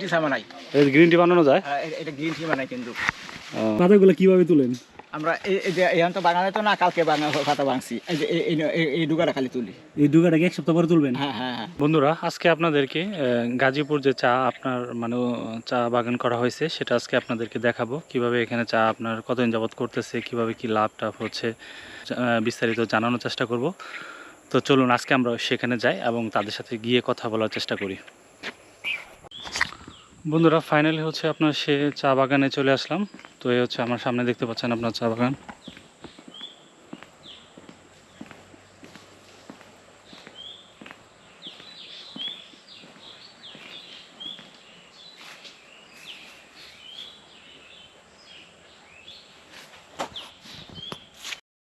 টি বানাই green tea বানানো যায়? এটা গ্রিন টি বানাই কিন্তু। পাতাগুলো কীভাবে তুলেন? আমরা এই এই যে এখন তো বাগানে তো না কালকে বাগান পাতা ভাঙছি। এই যে এই- এই- এই- এই ডুগাটা খালি তুলি। এই ডুগাটাকে এক সপ্তাহ পরে তুলবেন? হ্যাঁ হ্যাঁ হ্যাঁ। বন্ধুরা আজকে আপনাদেরকে গাজীপুর যে চা আপনার মানে চা বাগান করা হয়েছে সেটা আজকে আপনাদেরকে দেখাবো। কীভাবে এখানে চা আপনার কতদিন যাবত করতেছে কীভাবে কি লাভ টাভ হচ্ছে আহ, বিস্তারিত জানানোর চেষ্টা করব। তো চলুন আজকে আমরা সেখানে যাই এবং তাদের সাথে গিয়ে কথা বলার চেষ্টা করি। বন্ধুরা ফাইনালি হচ্ছে আপনার সে চা বাগানে চলে আসলাম। তো এই হচ্ছে আমার সামনে দেখতে পাচ্ছেন আপনার চা বাগান।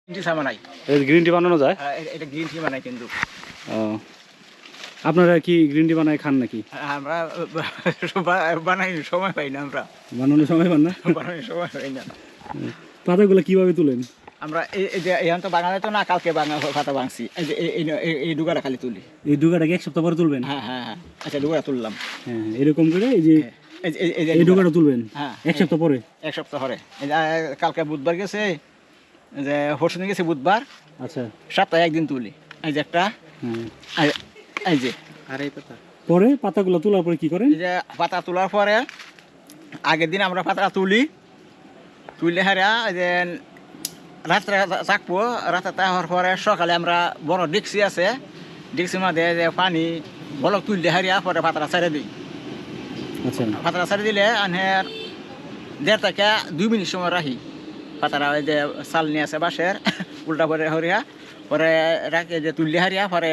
গ্রিন টি চা বানাই। গ্রিন টি বানানো যায়? এটা গ্রিন টি বানাই কিন্তু। আপনারা কি গ্রিন টি বানায় খান নাকি? আমরা বা- বানাই সময় পাই না আমরা। বানানোর সময় পান না? বানাই সময় পাই না। পাতাগুলো কীভাবে তুলেন? আমরা এখন তো বাগানে তো না কালকে পাতা ভাঙছি এই ডুগাটা খালি তুলি। এই ডুগাটাকে এক সপ্তাহ পরে তুলবেন? হ্যাঁ হ্যাঁ হ্যাঁ। আচ্ছা ডুগাটা তুললাম। হ্যাঁ হ্যাঁ, এরকম করে এই যে এই ডুগাটা তুলবেন? হ্যাঁ এক সপ্তাহ পরে? এক সপ্তাহ পরে। এই যে, কালকে বুধবার গেছে যে পরশু গেছে বুধবার। আচ্ছা। সপ্তাহে একদিন তুলি। এই যে একটা এই- এই যে পরে পাতাগুলো তোলার পরে কি করেন? এই যে পাতা তোলার পরে আগের দিন আমরা পাতা তুলি। তুলে হারা যে রাত্রে চাকবো রাত্রে হওয়ার পরে সকালে আমরা বড় ডিক্সি আছে ডিক্সির মধ্যে যে পানি বলক তুললে হারিয়া পরে পাতাটা ছেড়ে দিই। আচ্ছা। পাতাটা ছেড়ে দিলে আনহের দেড় থেকে দুই মিনিট সময় রাখি। পাতারা ওই যে চাল নিয়ে আছে বাঁশের উল্টা করে হরিয়া পরে রাখে যে তুললে হারিয়া পরে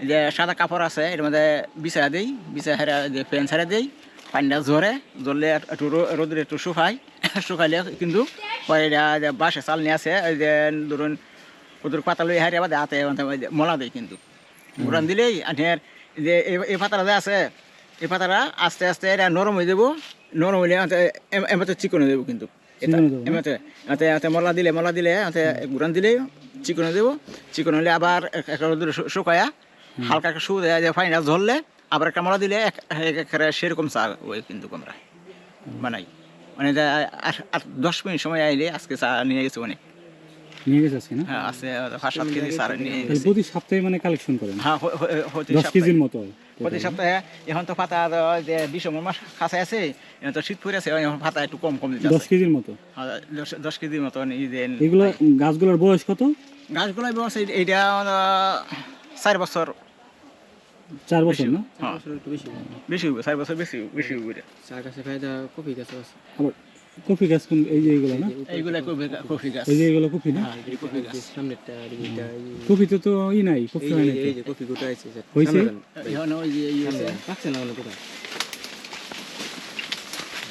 যে সাদা কাপড় আছে এর মধ্যে বিছা দিই বিছা হারা যে ফ্যান ছাড়া দিই পানিটা ঝরে জ্বললে একটু রো- রোদে একটু শুকাই শুকাইলে কিন্তু পরে এটা যে বাঁশে চাল নিয়ে আছে ওই যে ধরুন ওদের পাতা লই হারিয়া বাদে হাতে মলা দেয় কিন্তু। উড়ান দিলেই আনহের যে এই- পাতাটা যে আছে এই পাতাটা আস্তে আস্তে এটা নরম হয়ে যাব নরম হইলে এমতে চিকন হয়ে যাব কিন্তু? এমতে মলা দিলে মলা দিলে গুড়ান দিলে চিকন হয়ে যাব। চিকন হলে আবার এক- একটা শুকায়া হালকা একটা শু দেয় যে পানিটা ঝরলে আবার একটা মলা দিলে সেরকম চা ওই কিন্তু আমরা বানাই। মানে দশ মিনিট সময় আইলে আজকে চা নিয়ে গেছে অনেক। নিয়ে গেছে আজকে না? হ্যাঁ আছে পাঁচ সাত কেজি চা নিয়ে গেছে। প্রতি সপ্তাহে মানে কালেকশন করেন? হ্যাঁ হ- হ- হতে দশ কেজির মতো প্রতি সপ্তাহে এখন তো পাতা মাস কাছে আছে এখন তো শীত পড়ে আছে এখন পাতা একটু কম কম দিতে দশ কেজির মতো? দশ কেজির এগুলো গাছগুলোর বয়স কত? গাছগুলো বয়স এই- এইটা চার বছর চার বছর না? হ্যাঁ বেশি হইব চার বছর বেশি বেশি হইব এটা চা গাছে ফায়দা কফি গাছে আছে। আবার কফি গাছ কোন এই যে এগুলো না? এইগুলা কফি কফি গাছ। এই যে এগুলো কফি না? হ্যাঁ, কফি গাছ। সামনেরটা আর এইটা এই- কফিতে তো ই নাই কফি হয় এই যে কফি গোটা আছে স্যার। হয়েছে? এখন ওই যে এই আছে। সামনে। না কোনো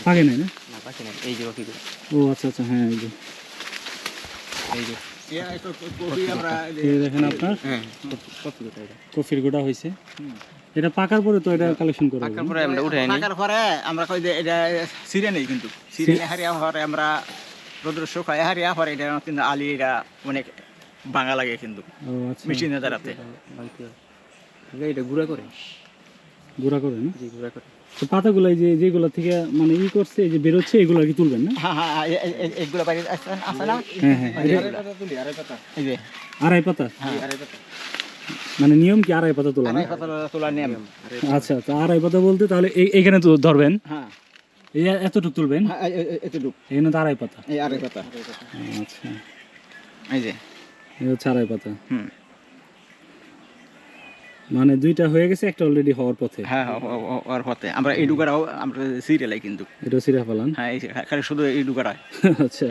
পাকে নাই না? না পাকছে না এই যে কফি গোটা ও আচ্ছা আচ্ছা হ্যাঁ এই যে। এই যে এই এই তো কফি আমরা এই যে- এই যে দেখেন আপনার? হ্যাঁ। কফির গোটা হয়েছে। এটা পাকার পরে তো এটা কালেকশন করে পাকার পরে আমরা উঠাই নি। পাকার পরে আমরা কই যে এটা সিরে নেই কিন্তু। সিরে হারিয়া পরে আমরা রোদ্র শুকায় হারিয়া পরে এটা কিন্তু আলি এটা অনেক ভাঙা লাগে কিন্তু আচ্ছা। মেশিনে। আমরা এটা গুঁড়া করে? গুঁড়া করে না? জি গুঁড়া করে। পাতাগুলো যে যেগুলো থেকে মানে ই করছে এই যে বেরোচ্ছে এগুলো কি তুলবেন না? হ্যাঁ হ্যাঁ এ- এগুলো আছে আছে না হ্যাঁ হ্যাঁ এটা এই যে। আড়াই পাতা? মানে নিয়ম কি আড়াই পাতা তোলা না আড়াই পাতা তোলা নিয়ম। আচ্ছা তো আড়াই পাতা বলতে তাহলে এই- এইখানে তো ধরবেন। হ্যাঁ। এই এতটুকু তুলবেন? হ্যাঁ, এতটুক। এখানে তো আড়াই পাতা। এই আড়াই পাতা। আচ্ছা। এই যে। এই হচ্ছে আড়াই পাতা। হুম। মানে দুইটা হয়ে গেছে একটা অলরেডি হওয়ার পথে। হ্যাঁ হওয়ার পথে। আমরা এই ডুগারাও আমরা সিরিয়ালে কিন্তু। এটা সিরিয়াল ফেলান? হ্যাঁ খালি শুধু এই ডুগারা আচ্ছা।